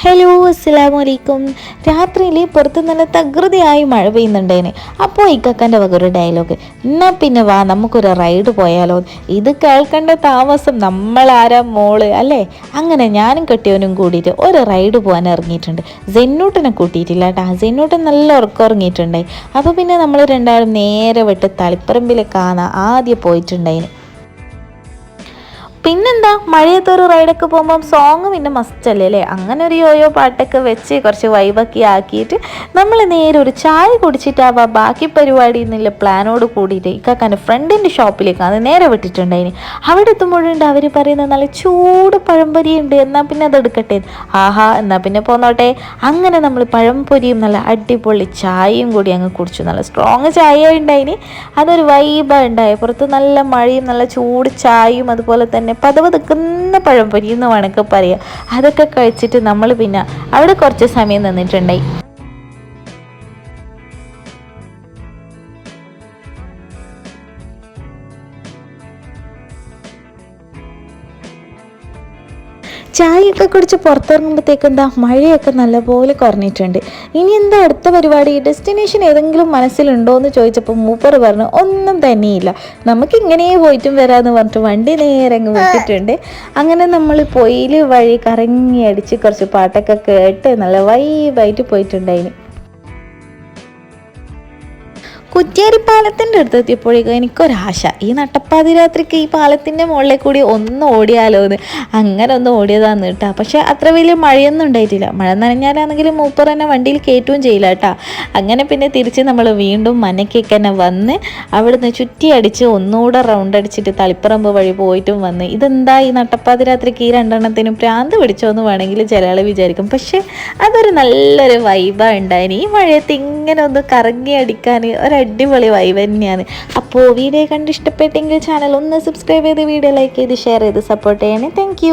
Hello അസ്സലാമു അലൈക്കും രാത്രിയിൽ പുറത്ത് നല്ല തകൃതിയായി മഴ പെയ്യുന്നുണ്ടേനെ. അപ്പോൾ ഇക്കക്കന്റെ വക ഒരു ഡയലോഗ് എന്നാ പിന്നെ വാ നമുക്കൊരു റൈഡ് പോയാലോ. ഇത് കേൾക്കേണ്ട താമസം നമ്മളാരാ മോൾ അല്ലേ? അങ്ങനെ ഞാനും കെട്ടിയവനും കൂടിയിട്ട് ഒരു റൈഡ് പോകാൻ ഇറങ്ങിയിട്ടുണ്ട്. ജെന്നൂട്ടനെ കൂട്ടിയിട്ടില്ല കേട്ടോ ജെന്നൂട്ടൻ നല്ല ഉറക്കം ഇറങ്ങിയിട്ടുണ്ടായി അപ്പോൾ പിന്നെ നമ്മൾ രണ്ടാളും നേരെ വിട്ട് തളിപ്പറമ്പിലെ കാണാൻ ആദ്യം പോയിട്ടുണ്ടായിന് പിന്നെന്താ മഴയത്തൊരു റൈഡൊക്കെ പോകുമ്പം സോങ് പിന്നെ മസ്റ്റല്ലേ അല്ലേ അങ്ങനെ ഒരു യോയോ പാട്ടൊക്കെ വെച്ച് കുറച്ച് വൈബൊക്കെ ആക്കിയിട്ട് നമ്മൾ നേരെ ഒരു ചായ കുടിച്ചിട്ടാവാ ബാക്കി പരിപാടി എന്നുള്ള പ്ലാനോട് കൂടിയിട്ട് ഇക്കാക്കാന്റെ ഫ്രണ്ടിന്റെ ഷോപ്പിലേക്ക് അത് നേരെ വിട്ടിട്ടുണ്ടായിന്. അവിടെ എത്തുമ്പോഴുണ്ട് അവർ പറയുന്നത് നല്ല ചൂട് പഴംപൊരി ഉണ്ട് എന്നാൽ പിന്നെ അത് എടുക്കട്ടെ. ആഹാ എന്നാൽ പിന്നെ പോന്നോട്ടെ. അങ്ങനെ നമ്മൾ പഴംപൊരിയും നല്ല അടിപൊളി ചായയും കൂടി അങ്ങ് കുടിച്ചു. നല്ല സ്ട്രോങ് ചായ ഉണ്ടായിന്. അതൊരു വൈബാണ് ഉണ്ടായി. പുറത്ത് നല്ല മഴയും നല്ല ചൂട് ചായയും അതുപോലെ തന്നെ പതവതക്കുന്ന പഴംപൊരി എന്ന് വേണമെങ്കിൽ പറയാം. അതൊക്കെ കഴിച്ചിട്ട് നമ്മൾ പിന്നെ അവിടെ കുറച്ച് സമയം നിന്നിട്ടുണ്ടായി. ചായയൊക്കെ കുടിച്ച് പുറത്തിറങ്ങുമ്പോഴത്തേക്ക് എന്താ മഴയൊക്കെ നല്ലപോലെ കുറഞ്ഞിട്ടുണ്ട്. ഇനി എന്താ അടുത്ത പരിപാടി? ഡെസ്റ്റിനേഷൻ ഏതെങ്കിലും മനസ്സിലുണ്ടോ എന്ന് ചോദിച്ചപ്പോൾ മൂപ്പർ പറഞ്ഞു ഒന്നും തന്നെയില്ല. നമുക്ക് ഇങ്ങനെ പോയിട്ടും വരാമെന്ന് പറഞ്ഞിട്ട് വണ്ടി നേരെ അങ്ങ് വിട്ടിട്ടുണ്ട്. അങ്ങനെ നമ്മൾ പൊയിൽ വഴി കറങ്ങി അടിച്ച് കുറച്ച് പാട്ടൊക്കെ കേട്ട് നല്ല വൈബായിട്ട് പോയിട്ടുണ്ടായിന് കുറ്റ്യാരി പാലത്തിന്റെ അടുത്ത് എത്തിയപ്പോഴേക്കും എനിക്കൊരാശ. ഈ നട്ടപ്പാതിരാത്രിക്ക് ഈ പാലത്തിന്റെ മുകളിൽ കൂടി ഒന്ന് ഓടിയാലോ എന്ന്. അങ്ങനെ ഒന്ന് ഓടിയതാന്ന് കേട്ടോ. പക്ഷേ അത്ര വലിയ മഴയൊന്നും ഉണ്ടായിട്ടില്ല. മഴ നനഞ്ഞാലാണെങ്കിലും മൂപ്പർ തന്നെ വണ്ടിയിൽ കയറ്റുകയും ചെയ്യില്ല കേട്ടോ. അങ്ങനെ പിന്നെ തിരിച്ച് നമ്മൾ വീണ്ടും മനക്കേക്ക് തന്നെ വന്ന് അവിടുന്ന് ചുറ്റി അടിച്ച് ഒന്നുകൂടെ റൗണ്ട് അടിച്ചിട്ട് തളിപ്പറമ്പ് വഴി പോയിട്ടും വന്ന്. ഇതെന്താ ഈ നട്ടപ്പാതിരാത്രിക്ക് ഈ രണ്ടെണ്ണത്തിനും പ്രാന്ത് പിടിച്ചോ എന്ന് വേണമെങ്കിൽ ചില ആൾ വിചാരിക്കും. പക്ഷേ അതൊരു നല്ലൊരു വൈബാണ് ഉണ്ടായിന്. ഈ മഴയത്ത് ഒന്ന് കറങ്ങി അടിക്കാൻ ഒരു അടിപൊളി വൈബ് തന്നെയാണ്. അപ്പോൾ വീഡിയോ കണ്ട് ഇഷ്ടപ്പെട്ടെങ്കിൽ ചാനൽ ഒന്ന് സബ്സ്ക്രൈബ് ചെയ്ത് വീഡിയോ ലൈക്ക് ചെയ്ത് ഷെയർ ചെയ്ത് സപ്പോർട്ട് ചെയ്യണേ. താങ്ക്